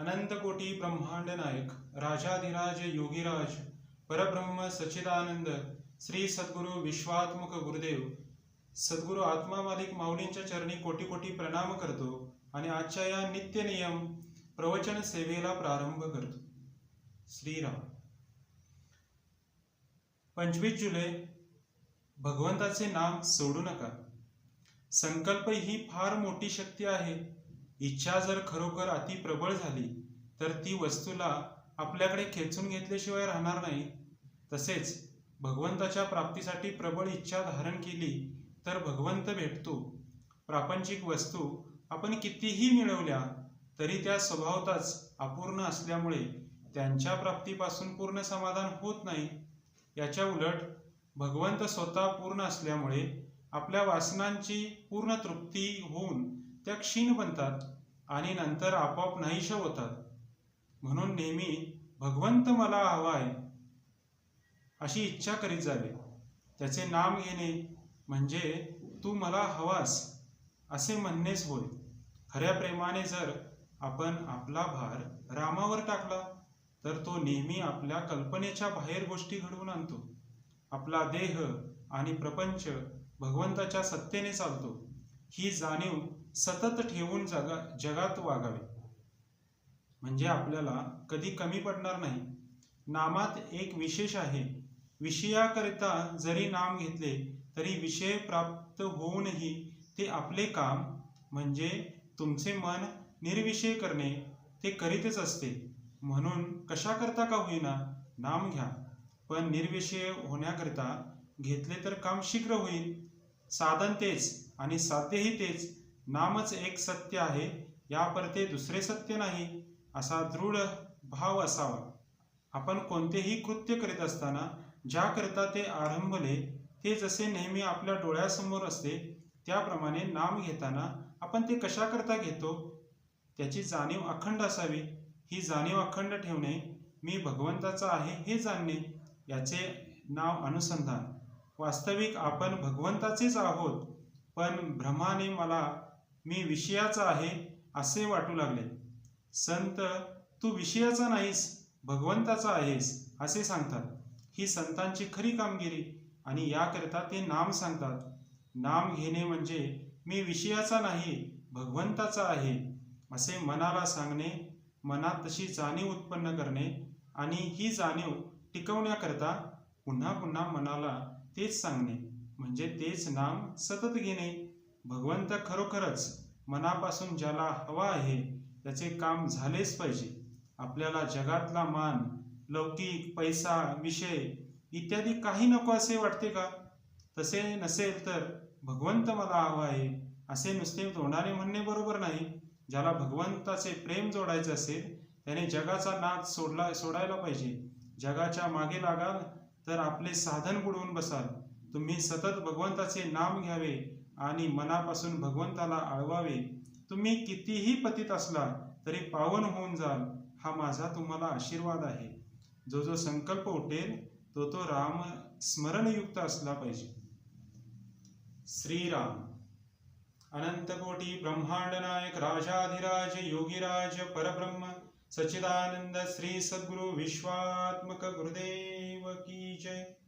अनंत कोटी ब्रह्मांड नायक राजाधिराज योगीराज परब्रह्म सच्चिदानंद श्री सद्गुरु विश्वात्मक गुरुदेव. सद्गुरु आत्मा मालिक माऊलींच्या चरणी कोटी कोटी प्रणाम करतो आणि आजच्या या नित्य नियम प्रवचन सेवेला प्रारंभ करतो. श्रीराम. पंचवीस जुलै भगवंताचे नाम सोडू नका. संकल्प ही फार मोठी शक्ती आहे. इच्छा जर खरोखर अति प्रबळ झाली तर ती वस्तूला आपल्याकडे खेचून घेतल्याशिवाय राहणार नाही. तसेच भगवंताच्या प्राप्तीसाठी प्रबळ इच्छा धारण केली तर भगवंत भेटतो. प्रापंचिक वस्तू आपण कितीही मिळवल्या तरी त्या स्वभावताच अपूर्ण असल्यामुळे त्यांच्या प्राप्तीपासून पूर्ण समाधान होत नाही. याच्या उलट भगवंत स्वतः पूर्ण असल्यामुळे आपल्या वासनांची पूर्ण तृप्ती होऊन त्या क्षीण बनतात आणि नंतर आपोआप नाहीशा होतात. म्हणून नेहमी भगवंत मला हवाय अशी इच्छा करीत जावे. त्याचे नाम घेणे म्हणजे तू मला हवास असे म्हणणेच होय. खऱ्या प्रेमाने जर आपण आपला भार रामावर टाकला तर तो नेहमी आपल्या कल्पनेच्या बाहेर गोष्टी घडवून आणतो. आपला देह आणि प्रपंच भगवंताच्या सत्तेने चालतो. ही जाणीव सतत ठेवून जगा जगात वागावे. म्हणजे आपल्याला कधी कमी पडणार नाही. नामात एक विशेष आहे. विषयाकरिता जरी नाम घेतले तरी विषय प्राप्त होऊनही ते आपले काम म्हणजे तुमचे मन निर्विषय करणे ते करीतच असते. म्हणून कशाकरता का होईना नाम घ्या. पण निर्विषय होण्याकरिता घेतले तर काम शीघ्र होईल. साधन तेच. आणि साध्यही तेच. नामच एक सत्य आहे यापरते दुसरे सत्य नाही असा दृढ भाव असावा. आपण कोणतेही कृत्य करीत असताना ज्याकरिता ते आरंभले ते जसे नेहमी आपल्या डोळ्यासमोर असते त्याप्रमाणे नाम घेताना आपण ते कशाकरता घेतो? त्याची जाणीव अखंड असावी. ही जाणीव अखंड ठेवणे मी भगवंताचा आहे हे जाणणे याचे नाव अनुसंधान. वास्तविक आपण भगवंताचेच आहोत पण भ्रमाने मला मी विषयाचा आहे असे वाटू लागले. संत तू विषयाचा नाहीस भगवंताचा आहेस असे सांगतात. ही संतांची खरी कामगिरी आणि याकरिता ते नाम सांगतात. नाम घेणे म्हणजे मी विषयाचा नाही भगवंताचा आहे असे मनाला सांगणे मनात तशी जाणीव उत्पन्न करणे आणि ही जाणीव टिकवण्याकरता पुन्हा पुन्हा मनाला तेच सांगणे. म्हणजे तेच नाम सतत घेणे. भगवंत खरोखरच मनापासून ज्याला हवा आहे त्याचे काम झालेच पाहिजे. आपल्याला जगातला मान लौकिक पैसा विषय इत्यादी काही नको असे वाटते का? तसे नसेल तर भगवंत मला हवा आहे असे नुसते तोंडाने म्हणणे बरोबर नाही. ज्याला भगवंताचे प्रेम जोडायचे असेल त्याने जगाचा नाद सोडला सोडायला पाहिजे. जगाच्या मागे लागाल तर आपले साधन बुडवून बसाल. तुम्ही सतत भगवंताचे नाम घ्यावे आणि मनापासून भगवंताला आळवावे. तुम्ही कितीही पतित असला तरी पावन होऊन जाल हा माझा तुम्हाला आशीर्वाद आहे. जो जो संकल्प उठेल तो तो राम स्मरणयुक्त असला पाहिजे. श्रीराम. अनंत कोटी ब्रह्मांड नायक राजाधिराज योगीराज परब्रह्म सच्चिदानंद श्री सद्गुरु विश्वात्मक गुरुदेव की जय.